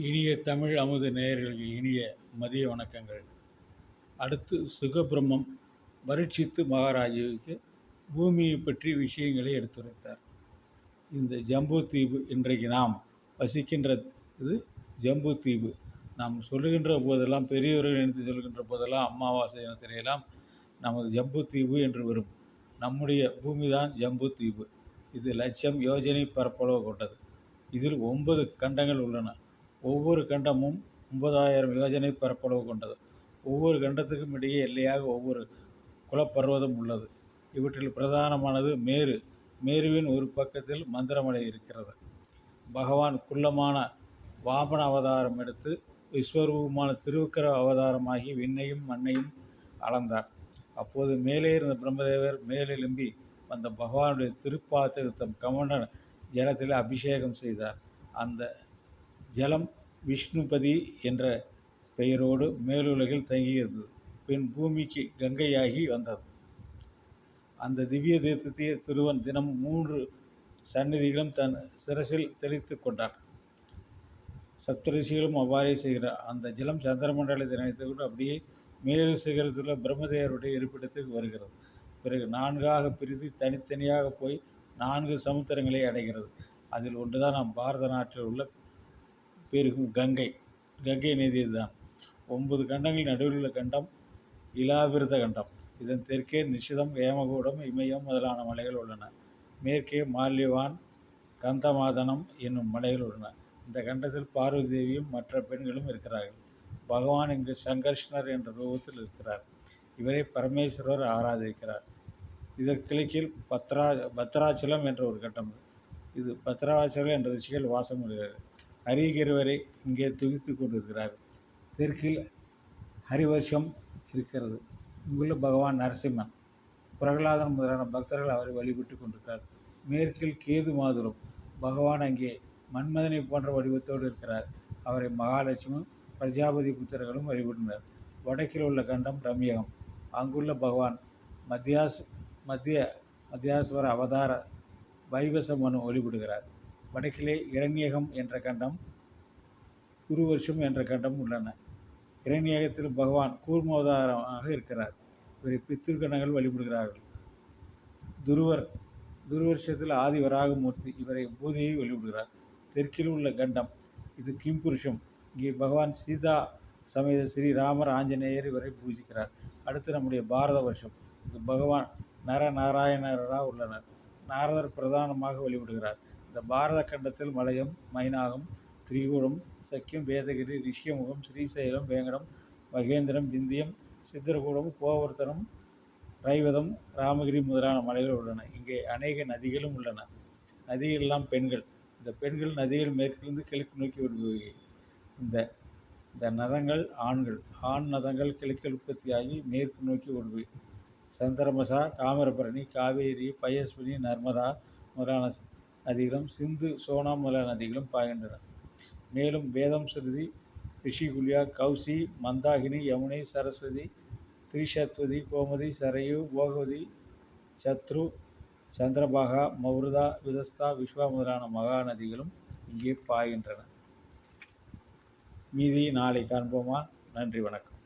இனிய தமிழ் அமுத நேயர்களுக்கு இனிய மதிய வணக்கங்கள். அடுத்து சுகபிரம்மம் பரீட்சித்து மகாராஜாவுக்கு பூமியை பற்றி விஷயங்களை எடுத்துரைத்தார். இந்த ஜம்பு தீவு இன்றைக்கு நாம் வசிக்கின்ற இது ஜம்பு தீவு நாம் சொல்லுகின்ற போதெல்லாம் பெரியவர்கள் நினைத்து சொல்கின்ற போதெல்லாம் அமாவாசை என தெரியலாம் நமது ஜம்பு தீவு என்று வரும். நம்முடைய பூமி தான் ஜம்பு தீவு இது லட்சம் யோஜனை பரப்பளவு கொண்டது. இதில் ஒன்பது கண்டங்கள் உள்ளன. ஒவ்வொரு கண்டமும் ஒன்பதாயிரம் யோஜனை பரப்பளவு கொண்டது. ஒவ்வொரு கண்டத்துக்கும் இடையே எல்லையாக ஒவ்வொரு குலப்பர்வதம் உள்ளது. இவற்றில் பிரதானமானது மேரு. மேருவின் ஒரு பக்கத்தில் மந்திரமலை இருக்கிறது. பகவான் குள்ளமான வாமன அவதாரம் எடுத்து விஸ்வரூபமான திருவுக்கர அவதாரமாகி விண்ணையும் மண்ணையும் அளந்தார். அப்போது மேலே இருந்த பிரம்மதேவர் மேலெலும்பி வந்த பகவானுடைய திருப்பாத்திரத்தம் கமண்ட ஜலத்தில் அபிஷேகம் செய்தார். அந்த ஜலம் விஷ்ணுபதி என்ற பெயரோடு மேலுலகில் தங்கியிருந்தது. பின் பூமிக்கு கங்கையாகி வந்தது. அந்த திவ்ய தீர்த்தத்தை திருவன் தினம் மூன்று சந்நிதிகளும் தன் சிரசில் தெளித்து கொண்டார். சப்தரிஷிகளும் அவ்வாறே செய்கிறார். அந்த ஜலம் சந்திரமண்டலத்தை நினைத்து கொண்டு அப்படியே மேலு சிகரத்தில் பிரம்மதேவருடைய இருப்பிடத்துக்கு வருகிறது. பிறகு நான்காக பிரித்து தனித்தனியாக போய் நான்கு சமுத்திரங்களை அடைகிறது. அதில் ஒன்றுதான் நம் பாரத நாட்டில் உள்ள பெருகும் கங்கை. கங்கை நதி இதுதான் ஒன்பது கண்டங்கள் நடுவில் உள்ள கண்டம் இலாவிரத கண்டம். இதன் தெற்கே நிஷிதம் ஏமகூடம் இமயம் முதலான மலைகள் உள்ளன. மேற்கே மால்யவான் கந்தமாதனம் என்னும் மலைகள் உள்ளன. இந்த கண்டத்தில் பார்வதி தேவியும் மற்ற பெண்களும் இருக்கிறார்கள். பகவான் இங்கு சங்கர்ஷ்ணர் என்ற ரூபத்தில் இருக்கிறார். இவரை பரமேஸ்வரர் ஆராதிக்கிறார். இதற்கிழக்கில் பத்ரா பத்ராச்சலம் என்ற ஒரு கட்டம். இது பத்ராச்சலம் என்ற ரிஷிகள் வாசம் வருகிறார் ஹரிகிருவரை இங்கே துதித்து கொண்டிருக்கிறார். தெற்கில் ஹரிவர்ஷம் இருக்கிறது. இங்குள்ள பகவான் நரசிம்மன் பிரகலாதன் முதலான பக்தர்கள் அவரை வழிபட்டு கொண்டிருக்கிறார். மேற்கில் கேது மாதுரம் பகவான் அங்கே மன்மதனை போன்ற வடிவத்தோடு இருக்கிறார். அவரை மகாலட்சுமி பிரஜாபதி புத்திரர்களும் வழிபட்டனர். வடக்கில் உள்ள கண்டம் ரம்யகம். அங்குள்ள பகவான் மத்தியாஸ் மத்திய மத்தியாஸ்வர அவதார வைவசமனு வழிபடுகிறார். வடக்கிலே இரண்யகம் என்ற கண்டம் குருவர்ஷம் என்ற கண்டம் உள்ளன. இரண்யகத்தில் பகவான் கூர்மோதாரமாக இருக்கிறார். இவரை பித்திருக்கணங்கள் வழிபடுகிறார்கள். துருவர் துருவர்ஷத்தில் ஆதி வராகமூர்த்தி இவரை பூதியை வழிபடுகிறார். தெற்கில் உள்ள கண்டம் இது கிம்புருஷம். இங்கே பகவான் சீதா சமேத ஸ்ரீராமர் ஆஞ்சநேயர் இவரை பூஜிக்கிறார். அடுத்து நம்முடைய பாரத வருஷம். இங்கு பகவான் நரநாராயணராக உள்ளனர். நாரதர் பிரதானமாக வழிபடுகிறார். இந்த பாரத கண்டத்தில் மலையம் மைனாகம் திரிகூடம் சக்கியம் வேதகிரி ரிஷியமுகம் ஸ்ரீசைலம் வேங்கடம் மகேந்திரம் விந்தியம் சித்திரகூடம் கோவர்த்தனம் ரைவதம் ராமகிரி முதலான மலைகள் உள்ளன. இங்கே அநேக நதிகளும் உள்ளன. நதிகள்லாம் பெண்கள். இந்த பெண்கள் நதிகள் மேற்கிலிருந்து கிழக்கு நோக்கி விடுபவை இந்த இந்த நதங்கள் ஆண்கள். ஆண் நதங்கள் கிழக்கில் உற்பத்தியாகி மேற்கு நோக்கி ஓடுவை சந்திரமசா தாமிரபரணி காவேரி பயஸ்வினி நர்மதா முதலான நதிகளும் சிந்து சோனா முதலான நதிகளும் பாய்கின்றன. மேலும் வேதம் ஸ்ருதி ரிஷிகுல்யா கௌசி மந்தாகினி யமுனை சரஸ்வதி திரிசத்வதி கோமதி சரையு போகவதி சத்ரு சந்திரபாகா மௌருதா விதஸ்தா விஸ்வா முதலான மகா நதிகளும் இங்கே பாய்கின்றன. மீதி நாளை காண்போமா? நன்றி வணக்கம்.